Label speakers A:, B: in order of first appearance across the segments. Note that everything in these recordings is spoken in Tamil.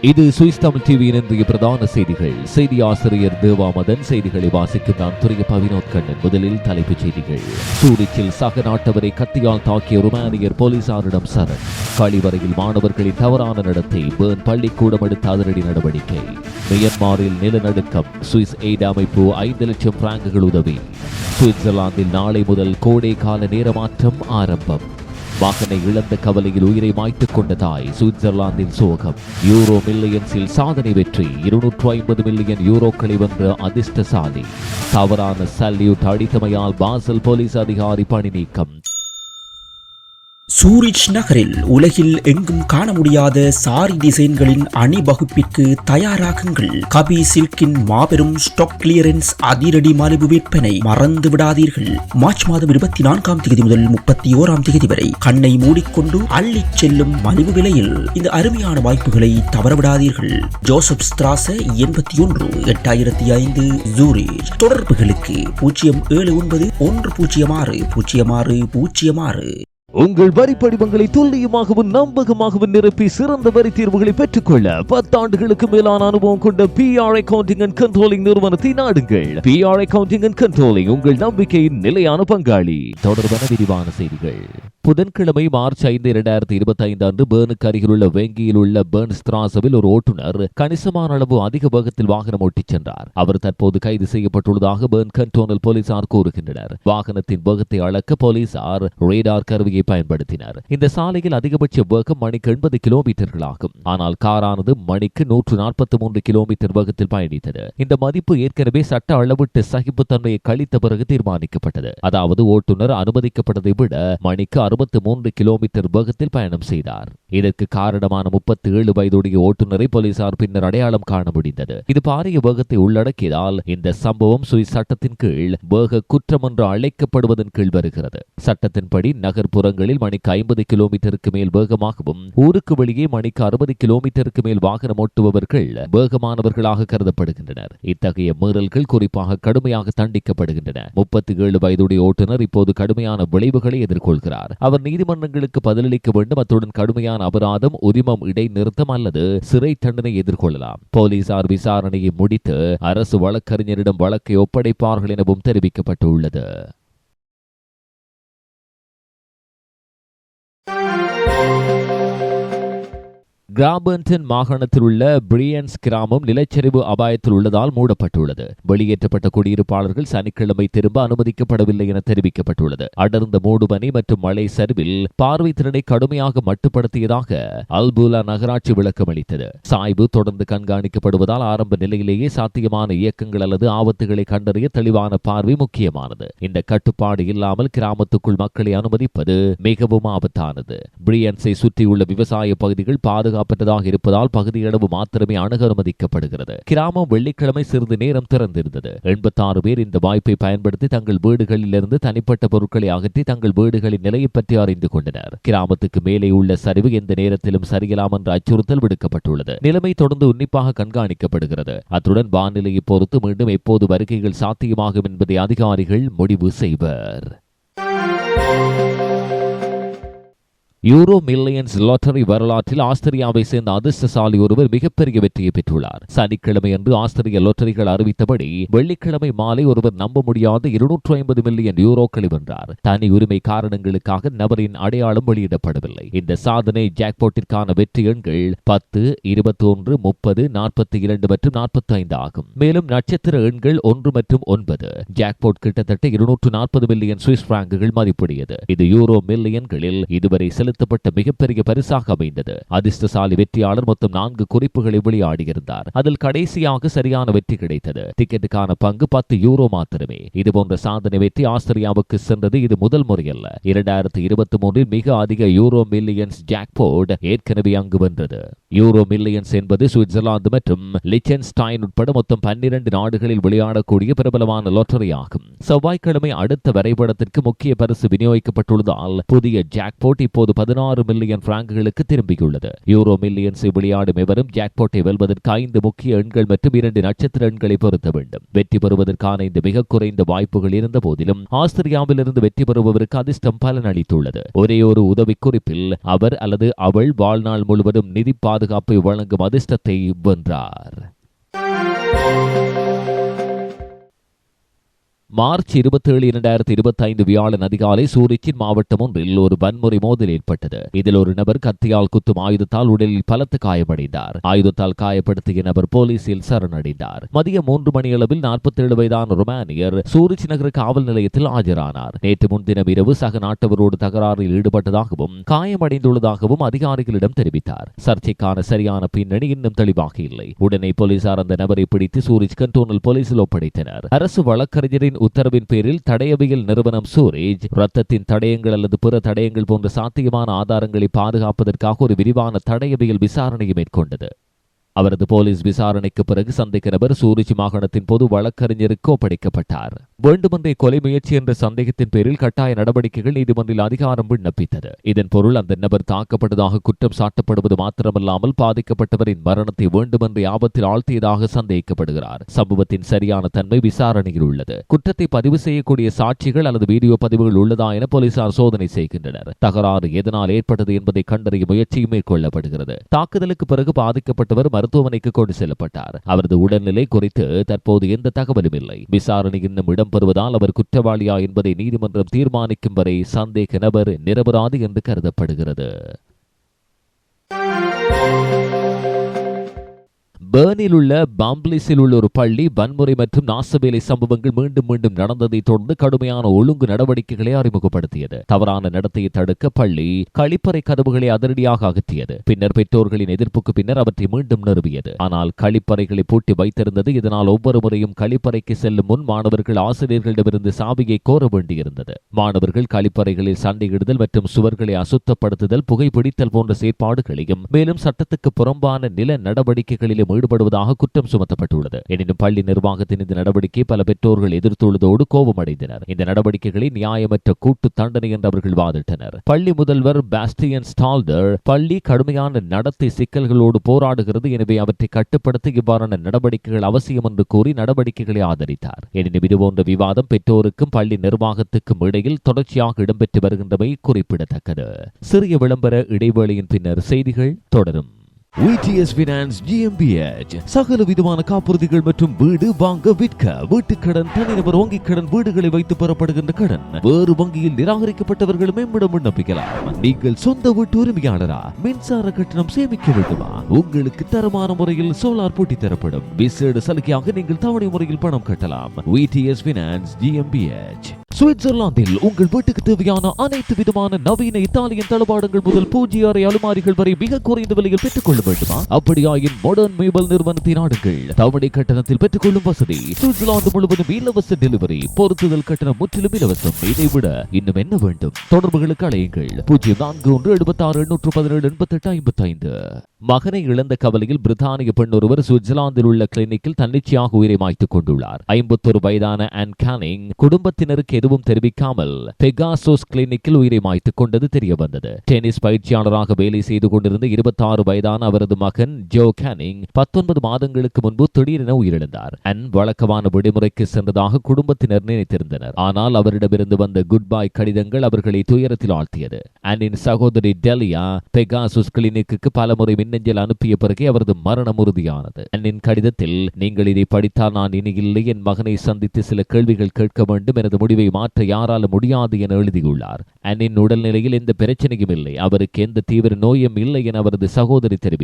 A: இது சுவிஸ் தமிழ் டிவியின் இன்றைய பிரதான செய்திகள். செய்தி ஆசிரியர் தேவாமதன் செய்திகளை வாசிக்கும் நான் துரிய பவினோத் கண்ணன். முதலில் தலைப்புச் செய்திகள். சூரிச்சில் சக நாட்டவரை கத்தியால் தாக்கிய ருமானியர் போலீசாரிடம் சரண். கழிவறையில் மாணவர்களின் தவறான நடத்தை பேர்ன் பள்ளிக்கூடம் எடுத்த அதிரடி நடவடிக்கை. மியன்மாரில் நிலநடுக்கம் சுவிஸ் எய்ட் அமைப்பு ஐந்து லட்சம் பிராங்குகள் உதவி. சுவிட்சர்லாந்தில் நாளை முதல் கோடை கால நேரமாற்றம் ஆரம்பம். மகனை இழந்த கவலையில் உயிரை மாய்த்துக் கொண்ட தாய் சுவிட்சர்லாந்தின் சோகம். யூரோ மில்லியன்ஸில் சாதனை வெற்றி. இருநூற்று ஐம்பது மில்லியன் யூரோக்களை வென்ற அதிர்ஷ்டசாலி. தவறான சல்யூட் அடித்தமையால் பாசல் போலீஸ் அதிகாரி பணி நீக்கம்.
B: சூரிச் நகரில் உலகில் எங்கும் காண முடியாத சாரி டிசைன்களின் அணிவகுப்பிற்கு தயாராகுங்கள். கபி சில்கின் மாபெரும் ஸ்டாக் கிளியரன்ஸ் அதிரடி மலிவு விற்பனை மறந்து விடாதீர்கள். மார்ச் மாதம் இருபத்தி நான்காம் தேதி முதல் முப்பத்தி ஓராம் தேதி வரை கண்ணை மூடிக்கொண்டு அள்ளிச் செல்லும் மலிவு விலையில் இந்த அருமையான வாய்ப்புகளை தவறவிடாதீர்கள். ஜோசப் ஸ்திராச எண்பத்தி ஒன்று எட்டாயிரத்தி ஐந்து ஜூரிச் தொடர்புகளுக்கு பூஜ்ஜியம் ஏழு ஒன்பது ஒன்று பூஜ்ஜியம் ஆறு பூஜ்ஜியம் ஆறு பூஜ்ஜியம் ஆறு.
A: உங்கள் வரி படிவங்களை துல்லியமாகவும் நம்பகமாகவும் நிரப்பி சிறந்த வரி தீர்வுகளை பெற்றுக்கொள்ள பத்தாண்டுகளுக்கு மேலான அனுபவம் கொண்ட பிஆர் அக்கவுண்டிங் அண்ட் கண்ட்ரோலிங் நிறுவனத்தை நாடுங்கள். பிஆர் அக்கவுண்டிங் அண்ட் கண்ட்ரோலிங் உங்கள் நம்பிக்கையின் நிலையான பங்காளி. தொடர்பான விரிவான செய்திகள். புதன்கிழமை மார்ச் ஐந்து இரண்டாயிரத்தி இருபத்தி ஐந்து அன்று பேர்னுக்கு அருகிலுள்ள வேங்கியில் உள்ள பேர்ன் ஸ்திராசவில் ஒரு ஓட்டுநர் கணிசமான அளவு அதிக வேகத்தில் வாகனம் ஓட்டிச் சென்றார். அவர் தற்போது கைது செய்யப்பட்டுள்ளதாக பேர்ன் கண்டோனல் போலீசார் கூறுகின்றனர். வாகனத்தின் வேகத்தை அளக்க போலீசார் ரேடார் கருவியை பயன்படுத்தினர். இந்த சாலையில் அதிகபட்ச வேகம் மணிக்கு எண்பது கிலோமீட்டர்கள் ஆகும் ஆனால் காரானது மணிக்கு நூற்று நாற்பத்தி மூன்று கிலோமீட்டர் வேகத்தில் பயணித்தது. இந்த மதிப்பு ஏற்கனவே சட்ட அளவிட்டு சகிப்புத்தன்மையை கழித்த பிறகு தீர்மானிக்கப்பட்டது. அதாவது ஓட்டுநர் அனுமதிக்கப்பட்டதை விட மணிக்கு அறுபத்து மூன்று கிலோமீட்டர் வேகத்தில் பயணம் செய்தார். இதற்கு காரணமான முப்பத்தி ஏழு வயதுடைய ஓட்டுநரை போலீசார் பின்னர் அடையாளம் காண முடிந்தது. இது பாரிய வேகத்தை உள்ளடக்கியதால் இந்த சம்பவம் சுவிஸ் சட்டத்தின் கீழ் வேக குற்றம் என்று அழைக்கப்படுவதன் கீழ் வருகிறது. சட்டத்தின்படி நகர்ப்புறங்களில் மணிக்கு ஐம்பது கிலோமீட்டருக்கு மேல் வேகமாகவும் ஊருக்கு வெளியே மணிக்கு அறுபது கிலோமீட்டருக்கு மேல் வாகனம் ஓட்டுபவர்கள் வேகமானவர்களாக கருதப்படுகின்றனர். இத்தகைய மீறல்கள் குறிப்பாக கடுமையாக தண்டிக்கப்படுகின்றன. முப்பத்தி ஏழு வயதுடைய ஓட்டுநர் இப்போது கடுமையான விளைவுகளை எதிர்கொள்கிறார். அவர் நீதிமன்றங்களுக்கு பதிலளிக்க வேண்டும். அத்துடன் கடுமையான அபராதம் உரிமம் இடைநிறுத்தம் அல்லது சிறை தண்டனை எதிர்கொள்ளலாம். போலீசார் விசாரணையை முடித்து அரசு வழக்கறிஞரிடம் வழக்கை ஒப்படைப்பார்கள் எனவும் தெரிவிக்கப்பட்டுள்ளது. கிராபர்டன் மாகாணத்தில் உள்ள பிரியன்ஸ் கிராமம் நிலச்சரிவு அபாயத்தில் உள்ளதால் மூடப்பட்டுள்ளது. வெளியேற்றப்பட்ட குடியிருப்பாளர்கள் சனிக்கிழமை திரும்ப அனுமதிக்கப்படவில்லை என தெரிவிக்கப்பட்டுள்ளது. அடர்ந்த மூடுபனி மற்றும் மழை சரிவில் பார்வை திறனை கடுமையாக மட்டுப்படுத்தியதாக அல்புலா நகராட்சி விளக்கம் அளித்தது. சாய்வு தொடர்ந்து கண்காணிக்கப்படுவதால் ஆரம்ப நிலையிலேயே சாத்தியமான இயக்கங்கள் அல்லது ஆபத்துகளை கண்டறிய தெளிவான பார்வை முக்கியமானது. இந்த கட்டுப்பாடு இல்லாமல் கிராமத்துக்குள் மக்களை அனுமதிப்பது மிகவும் ஆபத்தானது. பிரியன்ஸை சுற்றியுள்ள விவசாய பகுதிகள் பாதுகாப்பு பாதுகாப்பற்றதாக இருப்பதால் பகுதியளவு மாத்திரமே அணுக அனுமதிக்கப்படுகிறது. கிராமம் வெள்ளிக்கிழமை சிறிது நேரம் திறந்திருந்தது. எண்பத்தாறு பேர் இந்த வாய்ப்பை பயன்படுத்தி தங்கள் வீடுகளிலிருந்து தனிப்பட்ட பொருட்களை அகற்றி தங்கள் வீடுகளின் நிலையை பற்றி அறிந்து கொண்டனர். கிராமத்துக்கு மேலே உள்ள சரிவு எந்த நேரத்திலும் சரியலாம் என்ற அச்சுறுத்தல் விடுக்கப்பட்டுள்ளது. நிலைமை தொடர்ந்து உன்னிப்பாக கண்காணிக்கப்படுகிறது. அத்துடன் வானிலையை பொறுத்து மீண்டும் எப்போது வருகைகள் சாத்தியமாகும் என்பதை அதிகாரிகள் முடிவு செய்வர். யூரோ மில்லியன்ஸ் லாட்டரி வரலாற்றில் ஆஸ்திரியாவை சேர்ந்த அதிர்ஷ்டசாலி ஒருவர் மிகப்பெரிய வெற்றியை பெற்றுள்ளார். சனிக்கிழமை அன்று ஆஸ்திரிய லாட்டரிகள் அறிவித்தபடி வெள்ளிக்கிழமை மாலை ஒருவர் நம்ப முடியாத இருநூற்று ஐம்பது மில்லியன் யூரோக்களை வென்றார். தனி உரிமை காரணங்களுக்காக நபரின் அடையாளம் வெளியிடப்படவில்லை. இந்த சாதனை ஜாக்பாட்டிற்கான வெற்றி எண்கள் பத்து இருபத்தி ஒன்று முப்பது நாற்பத்தி இரண்டு மற்றும் நாற்பத்தி ஐந்து ஆகும். மேலும் நட்சத்திர எண்கள் ஒன்று மற்றும் ஒன்பது. ஜாக்பாட் கிட்டத்தட்ட இருநூற்று நாற்பது மில்லியன் சுவிஸ் பிராங்குகள் மதிப்புடையது. இது யூரோ மில்லியன்களில் இதுவரை செலுத்த செலுத்தப்பட்ட மிகப்பெரிய பரிசாக அமைந்தது. அதிர்ஷ்டசாலி வெற்றியாளர் மொத்தம் நான்கு குறிப்புகளை வெளியாடியிருந்தார். அதில் கடைசியாக சரியான வெற்றி கிடைத்தது. டிக்கெட்டுக்கான பங்கு பத்து யூரோ மாத்திரமே. இதுபோன்ற சாதனை வெற்றி ஆஸ்திரேலியாவுக்கு சென்றது இது முதல் முறையல்ல. இரண்டாயிரத்தி இருபத்தி மூன்றில் மிக அதிக யூரோ மில்லியன்ஸ் ஜாக்போர்ட் ஏற்கனவே அங்கு வென்றது. யூரோ மில்லியன்ஸ் என்பது சுவிட்சர்லாந்து மற்றும் லிச்சன்ஸ்டைன் உட்பட மொத்தம் பன்னிரண்டு நாடுகளில் விளையாடக்கூடிய பிரபலமான லாட்டரி ஆகும். செவ்வாய்க்கிழமை அடுத்த வரைபடத்திற்கு முக்கிய பரிசு விநியோகிக்கப்பட்டுள்ளதால் புதிய ஜாக்போர்ட் இப்போது பதினாறு மில்லியன் பிராங்குகளுக்கு திரும்பியுள்ளது. யூரோ மில்லியன்ஸை விளையாடும் எவரும் ஜாக்பாட்டை வெல்வதற்கு ஐந்து முக்கிய எண்கள் மற்றும் இரண்டு நட்சத்திர எண்களை பொருத்த வேண்டும். வெற்றி பெறுவதற்கான இந்த மிக குறைந்த வாய்ப்புகள் இருந்த போதிலும் ஆஸ்திரியாவிலிருந்து வெற்றி பெறுபவருக்கு அதிர்ஷ்டம் பலன் அளித்துள்ளது ஒரே ஒரு உதவி குறிப்பில் அவர் அல்லது அவள் வாழ்நாள் முழுவதும் நிதி பாதுகாப்பை வழங்கும் அதிர்ஷ்டத்தை வென்றார். மார்ச் இருபத்தேழு இரண்டாயிரத்தி இருபத்தி ஐந்து வியாழன் அதிகாலை சூரிச்சின் மாவட்டம் ஒன்றில் ஒரு வன்முறை மோதல் ஏற்பட்டது. இதில் ஒரு நபர் கத்தியால் குத்தும் ஆயுதத்தால் உடலில் பலத்த காயமடைந்தார். ஆயுதத்தால் காயப்படுத்திய நபர் போலீசில் சரணடைந்தார். மதியம் மூன்று மணியளவில் நாற்பத்தேழு வயதான ரொமானியர் சூரிச் நகர காவல் நிலையத்தில் ஆஜரானார். நேற்று முன்தினம் இரவு சக நாட்டவரோடு தகராறில் ஈடுபட்டதாகவும் காயமடைந்துள்ளதாகவும் அதிகாரிகளிடம் தெரிவித்தார். சர்ச்சைக்கான சரியான பின்னணி இன்னும் தெளிவாக இல்லை உடனே போலீசார் அந்த நபரை பிடித்து சூரிச் கண்டோனல் போலீசில் ஒப்படைத்தனர். அரசு வழக்கறிஞரின் உத்தரவின் பேரில் தடயவியல் நிறுவனம் சூரேஜ் ரத்தத்தின் தடயங்கள் அல்லது பிற தடயங்கள் போன்ற சாத்தியமான ஆதாரங்களை பாதுகாப்பதற்காக ஒரு விரிவான தடயவியல் விசாரணையை மேற்கொண்டது. அவரது போலீஸ் விசாரணைக்கு பிறகு சந்தேக நபர் சூரிச் மாகாணத்தின் போது வழக்கறிஞருக்கு ஒப்படைக்கப்பட்டார். வேண்டுமென்றே கொலை முயற்சி என்ற சந்தேகத்தின் பேரில் கட்டாய நடவடிக்கைகள் நீதிமன்றில் அதிகாரம் விண்ணப்பித்தது. இதன் பொருள் அந்த நபர் தாக்கப்பட்டதாக குற்றம் சாட்டப்படுவது மாத்திரமல்லாமல் பாதிக்கப்பட்டவரின் மரணத்தை வேண்டுமென்றே ஆபத்தில் ஆழ்த்தியதாக சந்தேகிக்கப்படுகிறார். சம்பவத்தின் சரியான தன்மை விசாரணையில் உள்ளது. குற்றத்தை பதிவு செய்யக்கூடிய சாட்சிகள் அல்லது வீடியோ பதிவுகள் உள்ளதா என போலீசார் சோதனை செய்கின்றனர். தகராறு எதனால் ஏற்பட்டது என்பதை கண்டறியும் முயற்சியும் மேற்கொள்ளப்படுகிறது. தாக்குதலுக்கு பிறகு பாதிக்கப்பட்டவர் மருத்துவமனைக்கு கொண்டு செல்லப்பட்டார். அவரது உடல்நிலை குறித்து தற்போது எந்த தகவலும் இல்லை. விசாரணை இன்னும் இடம்பெறுவதால் அவர் குற்றவாளியா என்பதை நீதிமன்றம் தீர்மானிக்கும் வரை சந்தேக நபர் நிரபராது என்று கருதப்படுகிறது. பேர்னில் உள்ள பாம்ப்ளிஸில் உள்ள ஒரு பள்ளி வன்முறை மற்றும் நாசவேலை சம்பவங்கள் மீண்டும் மீண்டும் நடந்ததை தொடர்ந்து கடுமையான ஒழுங்கு நடவடிக்கைகளை அறிமுகப்படுத்தியது. தவறான நடத்தையை தடுக்க பள்ளி கழிப்பறை கதவுகளை அதிரடியாக அகற்றியது. பின்னர் பெற்றோர்களின் எதிர்ப்புக்கு பின்னர் அவற்றை மீண்டும் நிறுவியது. ஆனால் கழிப்பறைகளை பூட்டி வைத்திருந்தது இதனால் ஒவ்வொரு முறையும் கழிப்பறைக்கு செல்லும் முன் மாணவர்கள் ஆசிரியர்களிடமிருந்து சாவியை கோர வேண்டியிருந்தது. மாணவர்கள் கழிப்பறைகளில் சண்டையிடுதல் மற்றும் சுவர்களை அசுத்தப்படுத்துதல் புகைப்பிடித்தல் போன்ற செயற்பாடுகளையும் மேலும் சட்டத்துக்கு புறம்பான நில நடவடிக்கைகளிலும் ஈடுபடுவதாக குற்றம் சுமத்தப்பட்டுள்ளது. எனினும் பள்ளி நிர்வாகத்தின் இந்த நடவடிக்கை பல பெற்றோர்கள் எதிர்த்துள்ளதோடு கோபமடைந்தனர். இந்த நடவடிக்கைகளை நியாயமற்ற கூட்டு தண்டனை என்று அவர்கள் வாதிட்டனர். பள்ளி முதல்வர் பாஸ்டியன் ஸ்டால்டர் பள்ளி கடுமையான நடத்தை சிக்கல்களோடு போராடுகிறது. எனவே அவற்றை கட்டுப்படுத்த இவ்வாறான நடவடிக்கைகள் அவசியம் என்று கூறி நடவடிக்கைகளை ஆதரித்தார். எனினும் இதுபோன்ற விவாதம் பெற்றோருக்கும் பள்ளி நிர்வாகத்துக்கும் இடையில் தொடர்ச்சியாக இடம்பெற்று வருகின்றமை குறிப்பிடத்தக்கது. சிறிய விளம்பர இடைவேளையின் பின்னர் செய்திகள் தொடரும். விடிஎஸ் பினான்ஸ் ஜிஎம்பிஎச் சகல விதமான காப்புறுதிகள் மற்றும் வீடு வாங்க விற்க வீட்டுக்கடன் தனிநபர் வங்கிக் கடன் வீடுகளை வைத்து பெறப்படுகின்ற கடன் வேறு வங்கியில் நிராகரிக்கப்பட்டவர்களும் எம்மிடம் விண்ணப்பிக்கலாம். நீங்கள் சொந்த வீட்டு உரிமையாளரா? மின்சார கட்டணம் சேமிக்க வேண்டுமா? உங்களுக்கு தரமான முறையில் சோலார் போட்டி தரப்படும். விசேட சலுகையாக நீங்கள் தவணை முறையில் பணம் கட்டலாம். விடிஎஸ் பினான்ஸ் ஜிஎம்பிஎச் சுவிட்சர்லாந்தில் உங்கள் வீட்டுக்கு தேவையான அனைத்து விதமான நவீன இத்தாலியன் தளபாடங்கள் முதல் பூஜ்ய அறை அலுமாரிகள் வரை மிக குறைந்த விலையில் பெற்றுக்கொள்ள வேண்டுமா அப்படியாயின் மாடர்ன் மேபல் நிறுவனத்தின் நாடுங்கள் தவணை கட்டணத்தில் பெற்றுக் கொள்ளும் வசதி சுவிட்சர்லாந்து முழுவதும் இலவச டெலிவரி பொருத்துதல் கட்டணம் முற்றிலும் இலவசம் இதை விட இன்னும் என்ன வேண்டும்? தொடர்புகளுக்கு அழையுங்கள். பூஜ்ஜியம் நான்கு ஒன்று எழுபத்தி ஆறு எண்ணூற்று பதினேழு எண்பத்தி எட்டு ஐம்பத்தி ஐந்து மகனை இழந்த கவலையில் பிரித்தானிய பெண் ஒருவர் சுவிட்சர்லாந்தில் உள்ள கிளினிக்கில் தன்னிச்சையாக உயிரை மாய்த்துக் கொண்டுள்ளார். ஐம்பத்தொரு வயதான அன் கேனிங் குடும்பத்தினருக்கு எதுவும் தெரிவிக்காமல் பெகாசோஸ் கிளினிக்கில் உயிரை மாய்த்துக் கொண்டது தெரிய வந்தது டென்னிஸ் பயிற்சியாளராக வேலை செய்து கொண்டிருந்த இருபத்தாறு வயதான அவரது மகன் ஜோ கேனிங் பத்தொன்பது மாதங்களுக்கு முன்பு திடீரென உயிரிழந்தார். அன் வழக்கமான விடுமுறைக்கு சென்றதாக குடும்பத்தினர் நினைத்திருந்தனர். ஆனால் அவரிடமிருந்து வந்த குட் பை கடிதங்கள் அவர்களை துயரத்தில் ஆழ்த்தியது. அன்னின் சகோதரி டெலியா பெகாசுஸ் கிளினிக்கு பலமுறை மின்னஞ்சல் அனுப்பிய பிறகு அவரது மரணம் உறுதியானது. அன்னின் கடிதத்தில் நீங்கள் இதை படித்தால் நான் இனி இல்லை என் மகனை சந்தித்து சில கேள்விகள் கேட்க வேண்டும் எனது முடிவை மாற்ற யாரால முடியாது என எழுதியுள்ளார். அன்னின் உடல்நிலையில் எந்த பிரச்சனையும் இல்லை. அவருக்கு எந்த தீவிர நோயும் இல்லை என அவரது சகோதரி தெரிவித்தார்.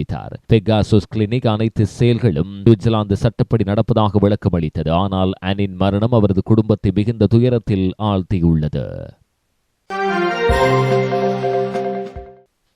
A: பெகாசோஸ் கிளினிக் அனைத்து செயல்களும் சுவிட்சர்லாந்து சட்டப்படி நடப்பதாக விளக்கம் அளித்தது. ஆனால் அனின் மரணம் அவரது குடும்பத்தை மிகுந்த துயரத்தில் ஆழ்த்தியுள்ளது.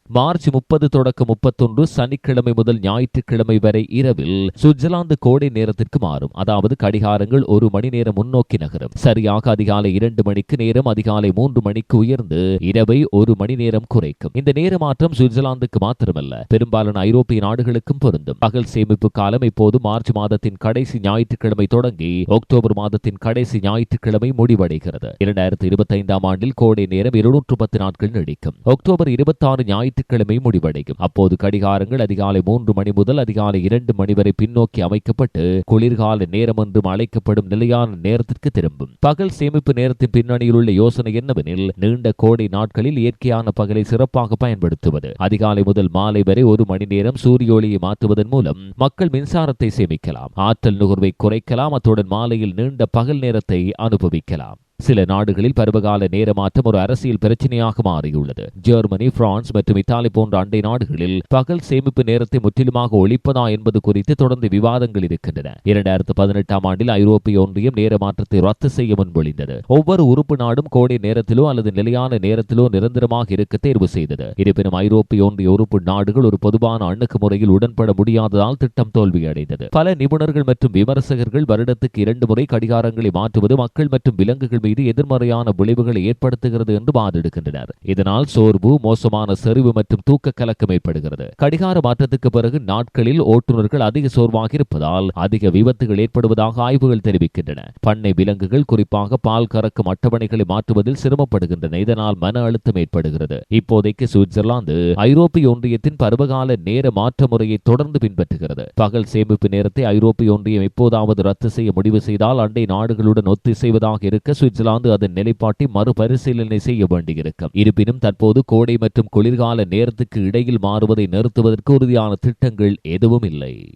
A: மார்ச் முப்பது தொடக்கம் முப்பத்தொன்று சனிக்கிழமை முதல் ஞாயிற்றுக்கிழமை வரை இரவில் சுவிட்சர்லாந்து கோடை நேரத்திற்கு மாறும். அதாவது கடிகாரங்கள் ஒரு மணி நேரம் முன்னோக்கி நகரும். சரியாக அதிகாலை இரண்டு மணிக்கு நேரம் அதிகாலை மூன்று மணிக்கு உயர்ந்து இரவை ஒரு மணி நேரம் குறைக்கும். இந்த நேர மாற்றம் சுவிட்சர்லாந்துக்கு மாத்திரமல்ல பெரும்பாலான ஐரோப்பிய நாடுகளுக்கும் பொருந்தும். பகல் சேமிப்பு காலம் இப்போது மார்ச் மாதத்தின் கடைசி ஞாயிற்றுக்கிழமை தொடங்கி அக்டோபர் மாதத்தின் கடைசி ஞாயிற்றுக்கிழமை முடிவடைகிறது. இரண்டாயிரத்தி இருபத்தி ஐந்தாம் ஆண்டில் கோடை நேரம் இருநூற்று பத்து நாட்கள் நீடிக்கும். அக்டோபர் இருபத்தி ஆறு ஞாயிற்றுக்கிழமை முடிவடையும். அப்போது கடிகாரங்கள் அதிகாலை மூன்று மணி முதல் அதிகாலை இரண்டு மணி வரை பின்னோக்கி அமைக்கப்பட்டு குளிர்கால நேரம் என்றும் அழைக்கப்படும் நிலையான நேரத்திற்கு திரும்பும். பகல் சேமிப்பு நேரத்தின் பின்னணியில் உள்ள யோசனை என்னவெனில் நீண்ட கோடை நாட்களில் இயற்கையான பகலை சிறப்பாக பயன்படுத்துவது. அதிகாலை முதல் மாலை வரை ஒரு மணி நேரம் சூரிய ஒளியை மாற்றுவதன் மூலம் மக்கள் மின்சாரத்தை சேமிக்கலாம். ஆற்றல் நுகர்வை குறைக்கலாம். அத்துடன் மாலையில் நீண்ட பகல் நேரத்தை அனுபவிக்கலாம். சில நாடுகளில் பருவகால நேர மாற்றம் ஒரு அரசியல் பிரச்சனையாக மாறியுள்ளது. ஜெர்மனி பிரான்ஸ் மற்றும் இத்தாலி போன்ற அண்டை நாடுகளில் பகல் சேமிப்பு நேரத்தை முற்றிலுமாக ஒழிப்பதா என்பது குறித்து தொடர்ந்து விவாதங்கள் இருக்கின்றன. இரண்டாயிரத்து பதினெட்டாம் ஆண்டில் ஐரோப்பிய ஒன்றியம் நேர மாற்றத்தை ரத்து செய்ய முன்மொழிந்தது. ஒவ்வொரு உறுப்பு நாடும் கோடை நேரத்திலோ அல்லது நிலையான நேரத்திலோ நிரந்தரமாக இருக்க தேர்வு செய்தது. இருப்பினும் ஐரோப்பிய ஒன்றிய உறுப்பு நாடுகள் ஒரு பொதுவான அணுகுமுறையில் உடன்பட முடியாததால் திட்டம் தோல்வியடைந்தது. பல நிபுணர்கள் மற்றும் விமர்சகர்கள் வருடத்துக்கு இரண்டு முறை கடிகாரங்களை மாற்றுவது மக்கள் மற்றும் விலங்குகள் மீது எதிர்மறையான விளைவுகளை ஏற்படுத்துகிறது என்று வாதிடுகின்றனர். இதனால் சோர்வு மோசமான செறிவு மற்றும் தூக்க கலக்கம் ஏற்படுகிறது. கடிகார மாற்றத்துக்கு பிறகு நாட்களில் ஓட்டுநர்கள் அதிக சோர்வாக இருப்பதால் அதிக விபத்துகள் ஏற்படுவதாக ஆய்வுகள் தெரிவிக்கின்றன. பண்ணை விலங்குகள் குறிப்பாக பால் கறக்கும் அட்டவணைகளை மாற்றுவதில் சிரமப்படுகின்றன. இதனால் மன அழுத்தம் ஏற்படுகிறது. இப்போதைக்கு சுவிட்சர்லாந்து ஐரோப்பிய ஒன்றியத்தின் பருவகால நேர மாற்ற முறையை தொடர்ந்து பின்பற்றுகிறது. பகல் சேமிப்பு நேரத்தை ஐரோப்பிய ஒன்றியம் எப்போதாவது ரத்து செய்ய முடிவு செய்தால் அண்டை நாடுகளுடன் ஒத்திசைவதாக இருக்க சுவிட்சர்லாந்து அதன் நிலைப்பாட்டை மறுபரிசீலனை செய்ய வேண்டியிருக்கும். இருப்பினும் தற்போது கோடை மற்றும் குளிர்கால நேரத்துக்கு இடையில் மாறுவதை நிறுத்துவதற்கு உறுதியான திட்டங்கள் எதுவும் இல்லை.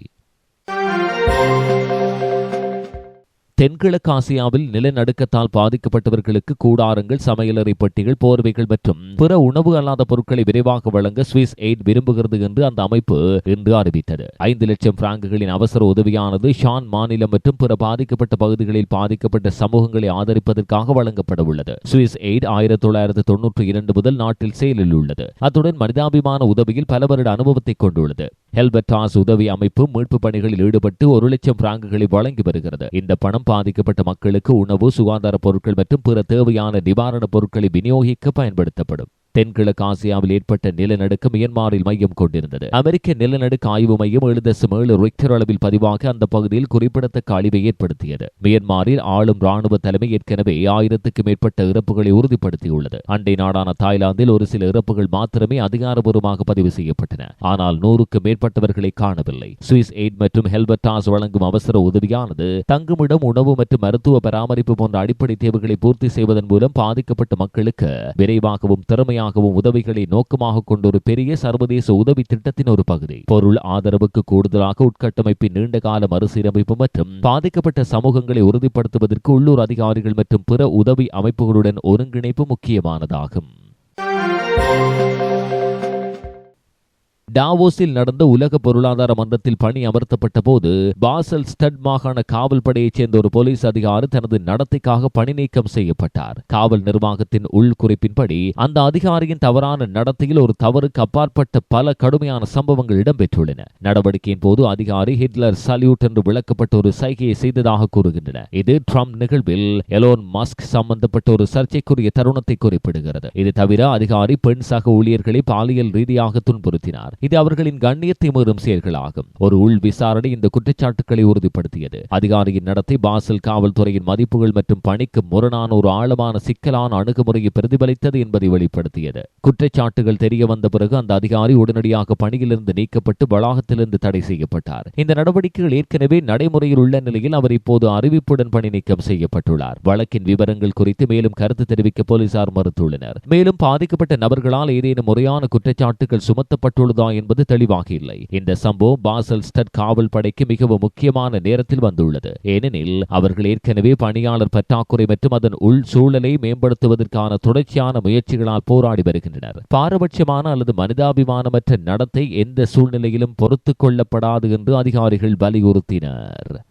A: தென்கிழக்கு ஆசியாவில் நிலநடுக்கத்தால் பாதிக்கப்பட்டவர்களுக்கு கூடாரங்கள் சமையலறை பெட்டிகள் போர்வைகள் மற்றும் பிற உணவு அல்லாத பொருட்களை விரைவாக வழங்க சுவிஸ் எய்ட் விரும்புகிறது என்று அந்த அமைப்பு இன்று அறிவித்தது. ஐந்து லட்சம் பிராங்குகளின் அவசர உதவியானது ஷான் மாநிலம் மற்றும் பிற பாதிக்கப்பட்ட பகுதிகளில் பாதிக்கப்பட்ட சமூகங்களை ஆதரிப்பதற்காக வழங்கப்பட உள்ளது. சுவிஸ் எய்ட் ஆயிரத்தி தொள்ளாயிரத்து தொன்னூற்றி இரண்டு முதல் நாட்டில் செயலில் உள்ளது. அத்துடன் மனிதாபிமான உதவியில் பல வருட அனுபவத்தை கொண்டுள்ளது. ஹெல்பர்டாஸ் உதவி அமைப்பு மீட்பு பணிகளில் ஈடுபட்டு ஒரு லட்சம் பிராங்குகளை வழங்கி வருகிறது. இந்த பணம் பாதிக்கப்பட்ட மக்களுக்கு உணவு சுகாதார பொருட்கள் மற்றும் பிற தேவையான நிவாரணப் பொருட்களை விநியோகிக்க பயன்படுத்தப்படும். தென்கிழக்கு ஆசியாவில் ஏற்பட்ட நிலநடுக்கம் மியன்மாரில் மையம் கொண்டிருந்தது. அமெரிக்க நிலநடுக்க ஆய்வு மையம் ஏழு தசம் ஏழு ரிக்டர் அளவில் பதிவாக அந்த பகுதியில் குறிப்பிடத்தக்க அழிவை ஏற்படுத்தியது. மியன்மாரில் ஆளும் ராணுவ தலைமை ஏற்கனவே ஆயிரத்துக்கு மேற்பட்ட இறப்புகளை உறுதிப்படுத்தியுள்ளது. அண்டை நாடான தாய்லாந்தில் ஒரு சில இறப்புகள் மாத்திரமே அதிகாரபூர்வமாக பதிவு செய்யப்பட்டன. ஆனால் நூறுக்கு மேற்பட்டவர்களை காணவில்லை. சுவிஸ் எய்ட் மற்றும் ஹெல்பர்டாஸ் வழங்கும் அவசர உதவியானது தங்குமிடம் உணவு மற்றும் மருத்துவ பராமரிப்பு போன்ற அடிப்படை தேவைகளை பூர்த்தி செய்வதன் மூலம் பாதிக்கப்பட்ட மக்களுக்கு விரைவாகவும் திறமையாகவும் உதவிகளை நோக்கமாக கொண்ட ஒரு பெரிய சர்வதேச உதவி திட்டத்தின் ஒரு பகுதி. பொருள் ஆதரவுக்கு கூடுதலாக உட்கட்டமைப்பின் நீண்டகால மறுசீரமைப்பு மற்றும் பாதிக்கப்பட்ட சமூகங்களை உறுதிப்படுத்துவதற்கு உள்ளூர் அதிகாரிகள் மற்றும் பிற உதவி அமைப்புகளுடன் ஒருங்கிணைப்பு முக்கியமானதாகும். டாவோஸில் நடந்த உலக பொருளாதார மன்றத்தில் பணி அமர்த்தப்பட்ட போது பாசல் ஸ்டட் மாகாண காவல் படையைச் சேர்ந்த ஒரு போலீஸ் அதிகாரி தனது நடத்தைக்காக பணி நீக்கம் செய்யப்பட்டார். காவல் நிர்வாகத்தின் உள்குறிப்பின்படி அந்த அதிகாரியின் தவறான நடத்தையில் ஒரு தவறுக்கு அப்பாற்பட்ட பல கடுமையான சம்பவங்கள் இடம்பெற்றுள்ளன. நடவடிக்கையின் போது அதிகாரி ஹிட்லர் சல்யூட் என்று விளக்கப்பட்ட ஒரு சைகையை செய்ததாக கூறுகின்றன. இது ட்ரம்ப் நிகழ்வில் எலோன் மஸ்க் சம்பந்தப்பட்ட ஒரு சர்ச்சைக்குரிய தருணத்தை குறிப்பிடுகிறது. இது தவிர அதிகாரி பெண் சக ஊழியர்களை பாலியல் ரீதியாக துன்புறுத்தினார். இது அவர்களின் கண்ணியத்தை மீறும் செயல்களாகும். ஒரு உள் விசாரணை இந்த குற்றச்சாட்டுகளை உறுதிப்படுத்தியது. அதிகாரியின் நடத்தை பாசல் காவல்துறையின் மதிப்புகள் மற்றும் பணிக்கு முரணான ஒரு ஆழமான சிக்கலான அணுகுமுறையை பிரதிபலித்தது என்பதை வெளிப்படுத்தியது. குற்றச்சாட்டுகள் தெரிய வந்த பிறகு அந்த அதிகாரி உடனடியாக பணியிலிருந்து நீக்கப்பட்டு வளாகத்திலிருந்து தடை செய்யப்பட்டார். இந்த நடவடிக்கைகள் ஏற்கனவே நடைமுறையில் உள்ள நிலையில் அவர் இப்போது அறிவிப்புடன் பணி நீக்கம் செய்யப்பட்டுள்ளார். வழக்கின் விவரங்கள் குறித்து மேலும் கருத்து தெரிவிக்க போலீசார் மறுத்துள்ளனர். மேலும் பாதிக்கப்பட்ட நபர்களால் ஏதேனும் முறையான குற்றச்சாட்டுகள் சுமத்தப்பட்டுள்ளதா என்பது தெளிவாக இல்லை இந்த சம்பவம் பாசல் ஸ்டட் காவல் படைக்கு மிகவும் முக்கியமான நேரத்தில் வந்துள்ளது. ஏனெனில் அவர்கள் ஏற்கனவே பணியாளர் பற்றாக்குறை மற்றும் அதன் உள் சூழலை மேம்படுத்துவதற்கான தொடர்ச்சியான முயற்சிகளால் போராடி வருகின்றனர். பாரபட்சமான அல்லது மனிதாபிமானமற்ற நடத்தை எந்த சூழ்நிலையிலும் பொறுத்துக் கொள்ளப்படாது என்று அதிகாரிகள் வலியுறுத்தினர்.